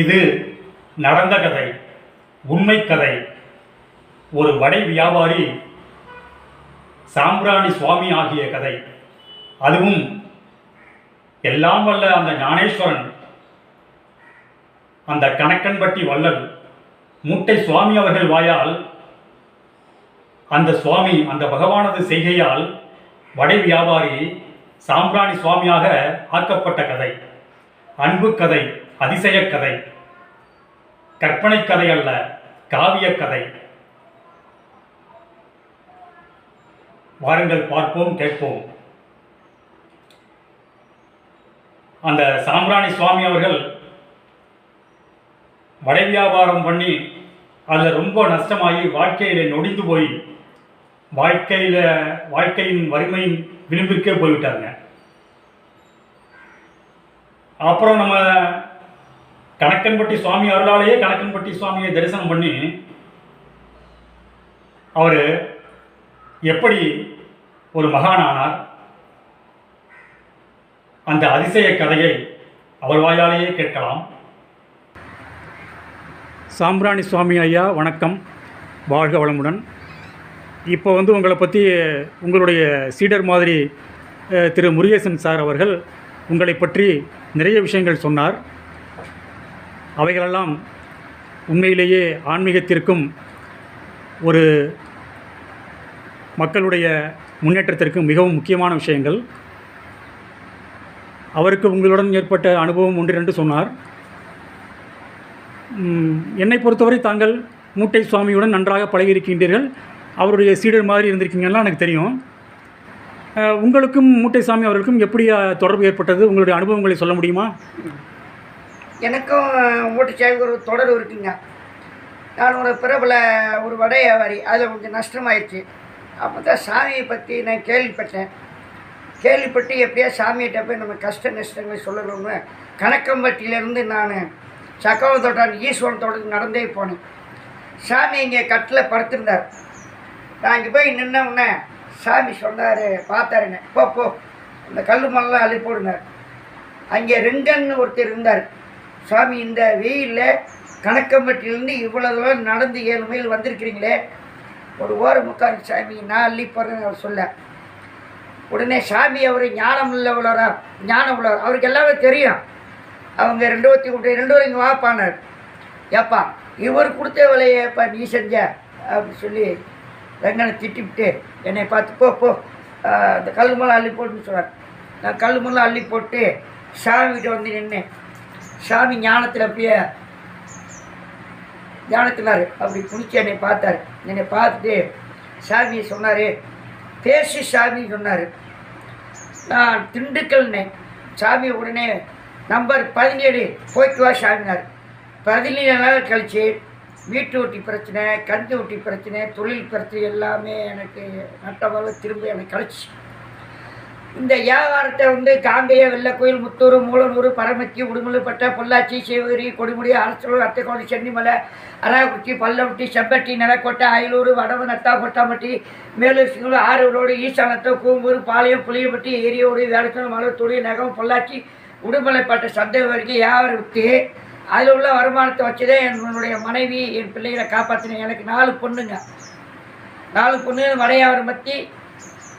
இது நடந்த கதை உண்மை கதை. ஒரு வடை வியாபாரி சாம்பிராணி சுவாமி ஆகிய கதை. அதுவும் எல்லாம் வல்ல அந்த ஞானேஸ்வரன் அந்த கணக்கன்பட்டி வள்ளல் மூட்டை சுவாமி அவர்கள் வாயால் அந்த சுவாமி அந்த பகவானது செய்கையால் வடை வியாபாரி சாம்பிராணி சுவாமியாக ஆக்கப்பட்ட கதை. அன்பு கதை. அதிசய கதை கற்பனை கதை அல்ல காவிய கதை வாருங்கள் பார்ப்போம் கேட்போம். அந்த சாம்பிராணி சுவாமி அவர்கள் வடை வியாபாரம் பண்ணி அதில் ரொம்ப நஷ்டமாகி வாழ்க்கையில் நொடிந்து போய் வாழ்க்கையில் வாழ்க்கையின் வறுமையின் விளிம்பிற்கே போய்விட்டாங்க அப்புறம் நம்ம கணக்கன்பட்டி சுவாமி அருளாலேயே கணக்கன்பட்டி சுவாமியை தரிசனம் பண்ணி அவர் எப்படி ஒரு மகானானார்? அந்த அதிசய கதையை அவர் வாயாலேயே கேட்கலாம். சாம்பிராணி சுவாமி ஐயா வணக்கம். வாழ்க வளமுடன். இப்போ வந்து உங்களை பற்றி உங்களுடைய சீடர் மாதிரி திரு முருகேசன் சார் அவர்கள் உங்களை பற்றி நிறைய விஷயங்கள் சொன்னார். அவைகளெல்லாம் உண்மையிலேயே ஆன்மீகத்திற்கும் ஒரு மக்களுடைய முன்னேற்றத்திற்கும் மிகவும் முக்கியமான விஷயங்கள். அவருக்கு உங்களுடன் ஏற்பட்ட அனுபவம் ஒன்று என்று சொன்னார். என்னை பொறுத்தவரை தாங்கள் மூட்டை சுவாமியுடன் நன்றாக பழகியிருக்கின்றீர்கள். அவருடைய சீடர் மாதிரி இருந்திருக்கீங்கன்னா எனக்கு தெரியும். உங்களுக்கும் மூட்டை சாமி அவர்களுக்கும் எப்படி தொடர்பு ஏற்பட்டது? உங்களுடைய அனுபவங்களை சொல்ல முடியுமா? எனக்கும் மூட்டைச்சாமி ஒரு தொடர் இருக்குங்க. நான் ஒரு பிரபல ஒரு வடை வியாபாரி. அதில் கொஞ்சம் நஷ்டமாயிடுச்சு. அப்போ தான் சாமியை பற்றி நான் கேள்விப்பட்டேன். கேள்விப்பட்டு எப்படியா சாமிகிட்ட போய் நம்ம கஷ்ட நஷ்டங்களை சொல்லணும்னு கணக்கம்பட்டியிலேருந்து நான் சக்கவ தோட்டம் ஈஸ்வரன் தோட்டத்துக்கு நடந்தே போனேன். சாமி இங்கே கட்டில் படுத்திருந்தார். நான் இங்கே போய் நின்னவுடனே சாமி சொன்னார் பார்த்தாருங்க. போ போ. இந்த கல் மண்ணெலாம் அள்ளி போடுனார் அங்கே ரெங்கன்னு ஒருத்தர் இருந்தார். சாமி இந்த வெயிலில் கணக்கம்பட்டிலிருந்து இவ்வளோ தூரம் நடந்து ஏழு மைல் வந்திருக்கிறீங்களே. ஒரு ஓரம் உட்காரு சாமி நான் அள்ளி போகிறேன்னு அவர் சொல்ல. உடனே சாமி அவர் ஞானம் உள்ளவளரா? ஞானம் உள்ளவர். அவருக்கு எல்லாமே தெரியும். அவங்க ரெண்டு ஊற்றி விட்டு ரெண்டு வரைக்கும் இங்கே வாப்பானார் ஏப்பா இவர் கொடுத்த விலையப்பா நீ செஞ்ச? அப்படின்னு சொல்லி ரங்கனை திட்டிவிட்டு என்னை பார்த்து போ போ. அந்த கல் மேலே அள்ளி போட்டுன்னு சொன்னார். நான் கல் மேலே அள்ளி போட்டு சாமிகிட்ட வந்து நின்னேன். சாமி ஞானத்தில் அப்படியே ஞானத்தினார் அப்படி குளிச்சு என்னை பார்த்தார். என்னை பார்த்துட்டு சாமி சொன்னார் பேசி சாமி சொன்னார். நான் திண்டுக்கல்னே. சாமி உடனே நம்பர் பதினேழு போய்ட்டு வா சாமினார். பதினேழு நாள் கழித்து வீட்டு ஒட்டி பிரச்சனை கந்து ஒட்டி பிரச்சனை தொழில் பிரச்சனை எல்லாமே எனக்கு நட்டமாக திரும்ப எனக்கு கிடச்சி இந்த வியாபாரத்தை வந்து காங்கைய வெள்ளக்கோயில் முத்தூர் மூலனூர் பரமத்தி உடுமலைப்பட்ட பொள்ளாச்சி சிவகிரி கொடுமுடி அரசலூர் அத்தைக்கோணி சென்னிமலை அராகுச்சி பல்லவட்டி செம்பட்டி நிலக்கோட்டை அயலூர் வடவு நத்தா கொட்டாம்பட்டி மேலூர் சிங்களூர் ஆரூரோடு ஈசானத்தம் கூம்பூர் பாளையம் புளியப்பட்டி ஏரியோடு வேடத்தூர் மலத்தூடி நகம் பொள்ளாச்சி உடுமலைப்பட்ட சந்தை வரைக்கும் வியாபாரம் விற்று அதில் உள்ள வருமானத்தை வச்சுதான் என்னுடைய மனைவி என் பிள்ளைகளை காப்பாற்றினேன் எனக்கு நாலு பொண்ணுங்க. நாலு பொண்ணு வட பற்றி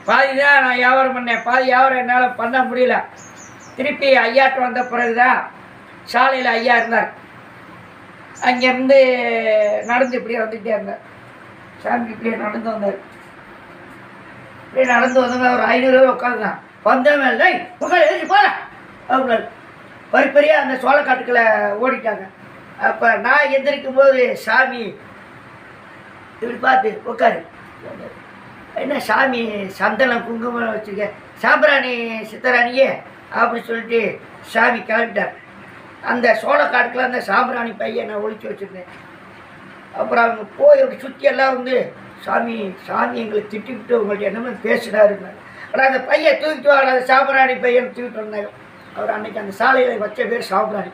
பாதி தான் நான் வியாபாரம் பண்ணேன். பாதி வியாபாரம் என்னால் பண்ண முடியல. திருப்பி ஐயாட்ட வந்த பிறகு தான் சாலையில் ஐயா இருந்தார். அங்கேருந்து நடந்து இப்படியே வந்துகிட்டே இருந்தார். சாமி இப்படியே நடந்து வந்தார். இப்படியே நடந்து வந்தவங்க ஒரு ஐநூறு பேர் உட்காந்துதான் வந்தவன் இல்லை உட்காந்து எழுதி போகிறேன் அப்படின்னாரு. பெரிய அந்த சோளக்காட்டுக்களை ஓடிட்டாங்க. அப்போ நான் எந்திரிக்கும் போது சாமி இப்படி பார்த்து உட்காரு. என்ன சாமி சந்தனம் குங்குமம் வச்சுருக்க? சாம்பிராணி சித்தராணியே அப்படி சொல்லிட்டு சாமி கிளம்பிட்டார். அந்த சோளக்காட்டுக்குள்ள அந்த சாம்பிராணி பையன் நான் ஒழிச்சு வச்சுருந்தேன் அப்புறம் அவங்க போய் சுற்றி எல்லாம் வந்து சாமி சாமி எங்களை திட்டிவிட்டு உங்கள்ட்ட என்னமோ பேசுகிறாருங்க ஆனால் அந்த பையன் தூக்கிட்டு வாங்க அந்த சாம்பிராணி பையன் தூக்கிட்டு வந்தாங்க. அவர் அன்னைக்கு அந்த சாலையில் வச்ச பேர் சாம்பிராணி.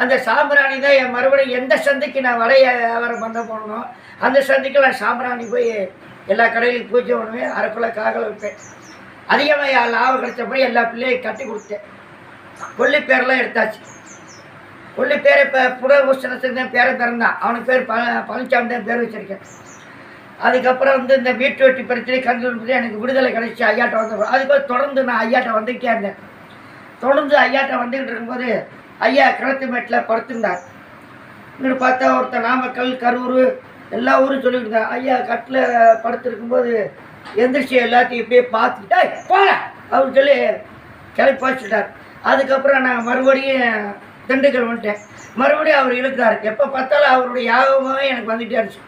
அந்த சாம்பிராணி தான் என் மறுபடியும் எந்த சந்தைக்கு நான் வடைய வியாபாரம் பண்ண போனோம் அந்த சந்தைக்கு நான் சாம்பிராணி போய் எல்லா கடையிலையும் பூஜை பண்ணுவேன் அரைக்குள்ள காகல வைப்பேன் அதிகமாக லாபம் கிடைச்சபடி எல்லா பிள்ளையும் கட்டி கொடுத்தேன். கொல்லி பேரெல்லாம் எடுத்தாச்சு. கொல்லி பேர் இப்போ புறபூஷணத்துக்கு தான் பேரை பிறந்தான். அவனுக்கு பேர் ப பழனிசாமி தான் பேர் வச்சுருக்கேன். அதுக்கப்புறம் வந்து இந்த வீட்டு வெட்டி பிரச்சனை கண்கள் பிரச்சனை எனக்கு விடுதலை கிடைச்சி ஐயாட்ட வந்து அதுக்கப்புறம் தொடர்ந்து நான் ஐயாட்ட வந்துக்கிட்டே இருந்தேன். தொடர்ந்து ஐயாட்ட வந்துக்கிட்டு இருக்கும்போது ஐயா கிணத்து மேட்டில் படுத்திருந்தார். இங்கிட்டு பார்த்தா ஒருத்தர் நாமக்கல் கரூர் எல்லா ஊரும் சொல்லிட்டு இருந்தார் ஐயா கட்டில் படுத்திருக்கும்போது எந்திரிச்சு எல்லாத்தையும் இப்படியே பார்த்துட்டா "டேய், அப்படின்னு சொல்லி கிளப்பி வச்சுட்டார் அதுக்கப்புறம் நான் மறுபடியும் திண்டுக்கல் வந்துட்டேன். மறுபடியும் அவர் இழுக்கிறார். எப்போ பார்த்தாலும் அவருடைய யாகமாகவே எனக்கு வந்துகிட்டே இருந்துச்சு.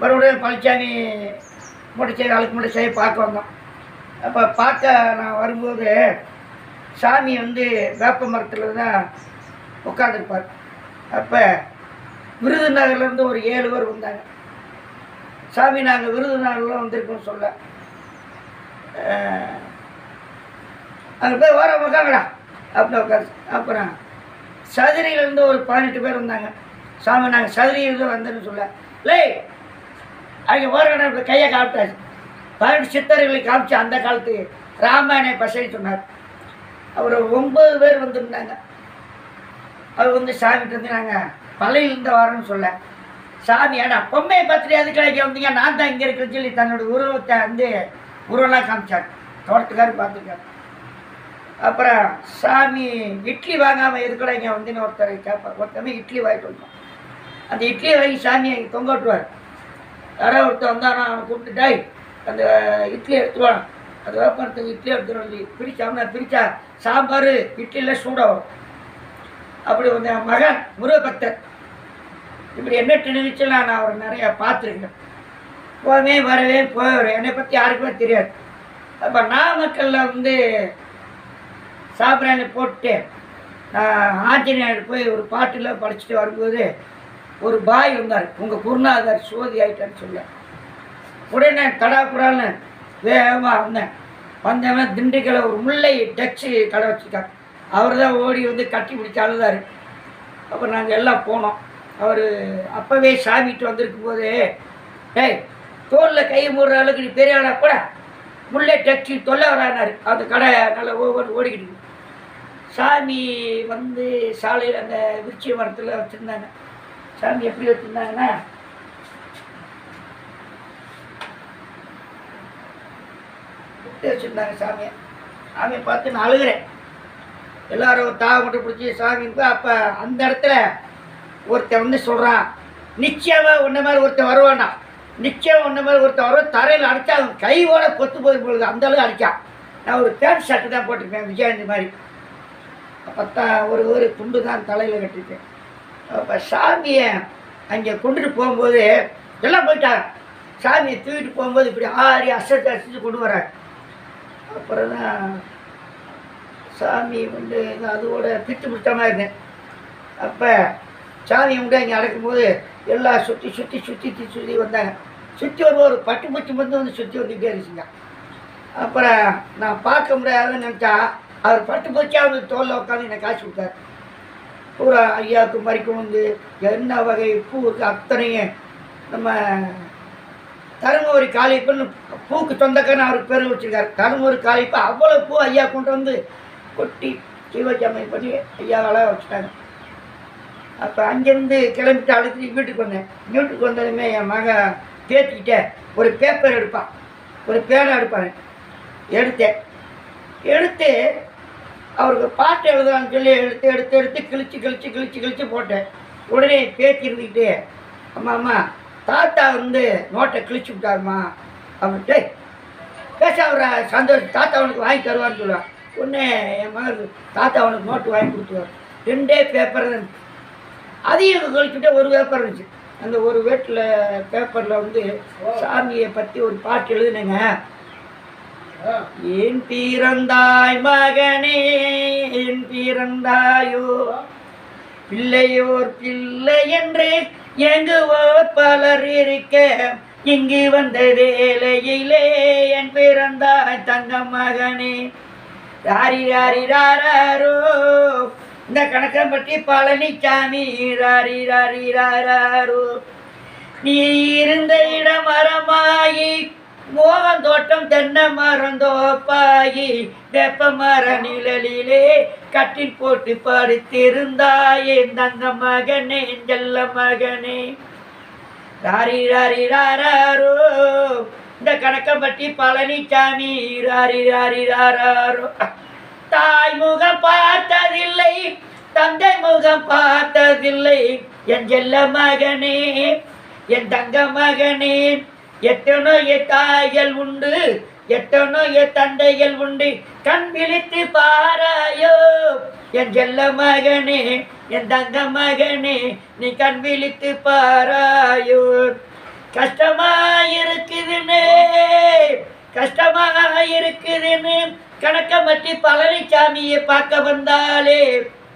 மறுபடியும் பழனிசாமி முடிச்சை நாளுக்கு முடிச்சை பார்க்க வந்தோம் அப்போ பார்க்க நான் வரும்போது சாமி வந்து வேப்ப மரத்தில் தான் உட்காந்துருப்பார் அப்போ விருதுநகர்லேருந்து ஒரு ஏழு பேர் வந்தாங்க. சாமி நாங்கள் விருதுநகரில் வந்திருக்கோம் சொல்ல. அங்கே போய் வர உட்காங்கடா அப்படின்னு உட்காந்து அப்புறம் சதுரையிலேருந்து ஒரு பதினெட்டு பேர் வந்தாங்க. சாமி நாங்கள் சதுரையிலேருந்து வந்தேன்னு சொல்ல. லே அங்கே ஓரகடை இப்போ கையை காப்பிட்டாச்சு பதினெட்டு சித்தர்களை காமிச்சு அந்த காலத்து ராமாயண பசை சொன்னார். அவர் ஒன்பது பேர் வந்திருந்தாங்க. அவர் வந்து சாமிக்கு வந்து நாங்கள் பழையிலிருந்து வரோன்னு சொல்ல. சாமி ஏடா பொம்மையை பார்த்துட்டு எதுக்கு இங்கே வந்தீங்க? நான் தான் இங்கே இருக்கிறேன் சொல்லி தன்னோட உருவத்தை வந்து உருவெல்லாம் காமிச்சார். தோட்டத்துக்காரர் பார்த்துருக்காரு. அப்புறம் சாமி இட்லி வாங்காமல் எதுக்கூட இங்கே வந்துன்னு ஒருத்தர் கேட்பார். ஒருத்தமே இட்லி வாங்கிட்டு வந்தோம் அந்த இட்லியை வாங்கி சாமியை தொங்க விட்டுருவார். யாரோ ஒருத்தர் வந்தானா அவனை கூப்பிட்டுட்டாய் அந்த இட்லி எடுத்துருவான் அது வேப்பனத்துக்கு இட்லி எடுத்துருவான் சொல்லி பிரிச்சாம பிரித்தா சாம்பார் இட்லியில் சூடாகும் அப்படி வந்து என் மகன் முருகபக்தர். இப்படி எண்ணற்ற நிகழ்ச்சியில் நான் அவரை நிறையா பார்த்துருக்கேன். போவே வரவே போவேன் என்னை பற்றி யாருக்குமே தெரியாது. அப்போ நாமக்கல்ல வந்து சாம்பிராணி போட்டு நான் ஆஞ்சநேயர் போய் ஒரு பாட்டில் படிச்சுட்டு வரும்போது ஒரு பாய் வந்தார். உங்கள் குருநாதர் சோதி ஆயிட்டான்னு சொல்ல உடனே தடாப்புடான்னு வேகமாக வந்தேன். வந்தவன் திண்டுக்கலை ஒரு முல்லை டச்சு கடை வச்சுருக்கார் அவர் தான் ஓடி வந்து கட்டி பிடிச்சி அழுதார். அப்போ நாங்கள் எல்லாம் போனோம். அவர் அப்போவே சாமிட்டு வந்திருக்கும் போது ஏய் தோலில் கை மூடுற அளவுக்கு நீ பெரிய ஆளா கூட முல்லை டச்சு தொல்லை வரானார் அந்த கடை நல்லா ஒவ்வொரு ஓடிக்கிட்டு சாமி வந்து சாலையில் அந்த விருச்சி மரத்தில் வச்சுருந்தாங்க. சாமி எப்படி வச்சுருந்தாங்கன்னா வச்சுருந்தாங்க சாமியை. சாமியை பார்த்து நான் அழுகிறேன். எல்லாரும் ஒரு மட்டும் பிடிச்சி சாமி அப்போ அந்த இடத்துல ஒருத்தன் வந்து சொல்கிறான் நிச்சயமாக உன்ன மாதிரி ஒருத்தன் வருவானா நிச்சயம் உன்ன மாதிரி ஒருத்தன் வருவான் தரையில் அடித்தா அவன் கையோட கொத்து போய் பொழுது அந்த அளவுக்கு அடித்தான் நான் ஒரு பேண்ட் ஷர்ட்டு தான் போட்டிருப்பேன் விஜயாந்தி மாதிரி. அப்போ ஒரு ஒரு துண்டு தான் தலையில் கட்டிருப்பேன் அப்போ சாமியை அங்கே கொண்டுட்டு போகும்போது எல்லாம் போயிட்டாங்க. சாமியை தூக்கிட்டு போகும்போது இப்படி ஆடி அசத்து அசைச்சு கொண்டு வராங்க. அப்புறம் தான் சாமி வந்து அதோட பிட்டு பிடித்தமாக இருந்தேன். அப்போ சாமி உண்டு இங்கே அடக்கும்போது எல்லாம் சுற்றி சுற்றி சுற்றி சுற்றி வந்தாங்க. சுற்றி வரும்போது ஒரு பட்டு பூச்சி வந்து வந்து சுற்றி வந்துகிட்டே இருந்துச்சுங்க அப்புறம் நான் பார்க்க முடியாதுன்னு நினச்சா அவர் பட்டு பூச்சியாக வந்து தோலில் உட்காந்து என்னை காசு கொடுத்தாரு. பூரா ஐயாவுக்கு மறிக்கும் வந்து என்ன வகை பூ இருக்குது அத்தனையும் நம்ம தருமபுரி காளியப்பன் பூக்கு சொந்தக்காரன் அவருக்கு பேர் வச்சுருக்காரு. தருமபுரி காளிப்பு அவ்வளோ பூ ஐயா கொண்டு வந்து கொட்டி சிவஜாமை பண்ணி ஐயாவெல்லாம் வச்சுட்டாங்க. அப்போ அங்கேருந்து கிளம்பிட்டு அழுத்தி வீட்டுக்கு வந்தேன். வீட்டுக்கு வந்ததுமே என் மகன் பேத்திக்கிட்டே ஒரு பேப்பர் எடுப்பான். ஒரு பேனை எடுப்பான் எடுத்தேன். எடுத்து அவருக்கு பாட்டு எழுதான்னு சொல்லி எடுத்து எடுத்து எடுத்து கிழிச்சு கிழிச்சு கிழிச்சு கிழிச்சு போட்டேன். உடனே பேத்தி இருந்துக்கிட்டு அம்மா அம்மா தாத்தா வந்து நோட்டை கிழிச்சு விட்டாருமா? அப்படின்ட்டு பேச அவர் சந்தோஷம் தாத்தா அவனுக்கு வாங்கி தருவான்னு சொல்லுவான் உடனே என் மகன் தாத்தா அவனுக்கு நோட்டு வாங்கி கொடுத்துருவார் ரெண்டே பேப்பர் தான். அதையும் கழிச்சுட்டு ஒரு பேப்பர் இருந்துச்சு. அந்த ஒரு வீட்டில் பேப்பரில் வந்து சாமியை பற்றி ஒரு பாட்டு எழுதுனேங்க. ஏன் பிறந்தாய் மகனே ஏன் பிறந்தாயோ பிள்ளையோர் பிள்ளை என்று எங்குவோர் பலர் இருக்க இங்கு வந்த வேலையிலே என் பிறந்தாய் தங்க மகனே. ராரி ராரி ராரோ இந்த கணக்கம் பற்றி பழனிசாமி ராரி ராரி ராரோ நீ இருந்த இடம் மரமாயி மோகன் தோட்டம் தென்னை மரம் தோப்பாயி வெப்ப மர நிழலிலே கட்டில் போட்டு படுத்திருந்தாயே தங்க மகனே செல்ல மகனே. ராரி ராரி ராரோ இந்த கணக்கம்பட்டி பழனிசாமி தாய் முகம் பார்த்ததில்லை தந்தை முகம் பார்த்ததில்லை. என் செல்ல மகனே என் தங்க மகனே எத்தனோ என் தாய்கள் உண்டு எத்தனோ என் தந்தைகள் உண்டு. கண் விழித்து பாராயோ. என் செல்ல மகனே என் தங்க மகனே நீ கண் விழித்து பாராயோ. கஷ்டமா இருக்குதுன்னு கஷ்டமாக இருக்குதுன்னு கணக்க மட்டி பழனிசாமியை பார்க்க வந்தாலே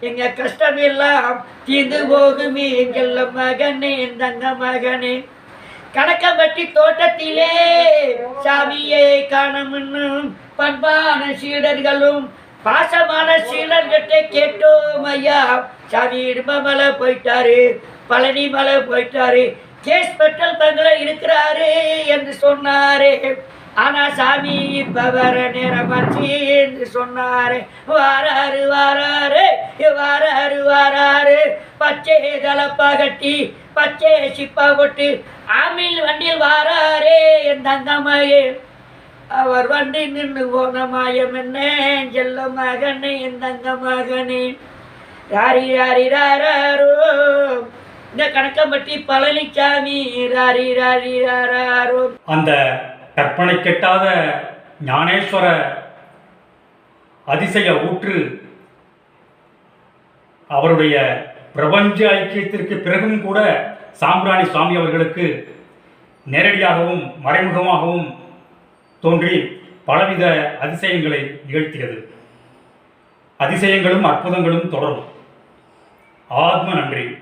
எங்க கஷ்டம் எல்லாம் தீர்ந்து போகுமே. எங்கள் மகனே என் தங்க மகனே. கணக்கம்பட்டி தோட்டத்திலே சாமியை காணமுன்னு பண்பான சீடர்களும் பாசமான சீடர்கிட்ட கேட்டோம் ஐயா சாமி இடுமலை போயிட்டாரு பழனி மலை போயிட்டாரு கேஸ் பெட்ரோல் பங்கில் இருக்கிறாரு என்று சொன்னாரு. ஆனா சாமி இப்ப வர நேரமாச்சு என்று சொன்னாரு. வாராரு வாராரு வாராரு வாராரு. பச்சை தலப்பா கட்டி பச்சை சிப்பா கொட்டு ஆமில் வண்டியில் வாராரே என் தங்கமயே அவர் வண்டி நின்று போன மாயம் என்ன? செல்ல மகனே என் தங்க மகனே ராரி ராரி ராரோ இந்த கணக்கம்பட்டி பழனிசாமி ராரி அந்த கற்பனை கெட்டாத ஞானேஸ்வர அதிசய ஊற்று அவருடைய பிரபஞ்ச ஐக்கியத்திற்கு பிறகும் கூட சாம்பிராணி சுவாமி அவர்களுக்கு நேரடியாகவும் மறைமுகமாகவும் தோன்றி பலவித அதிசயங்களை நிகழ்த்தியது. அதிசயங்களும் அற்புதங்களும் தொடரும். ஆத்ம நன்றி.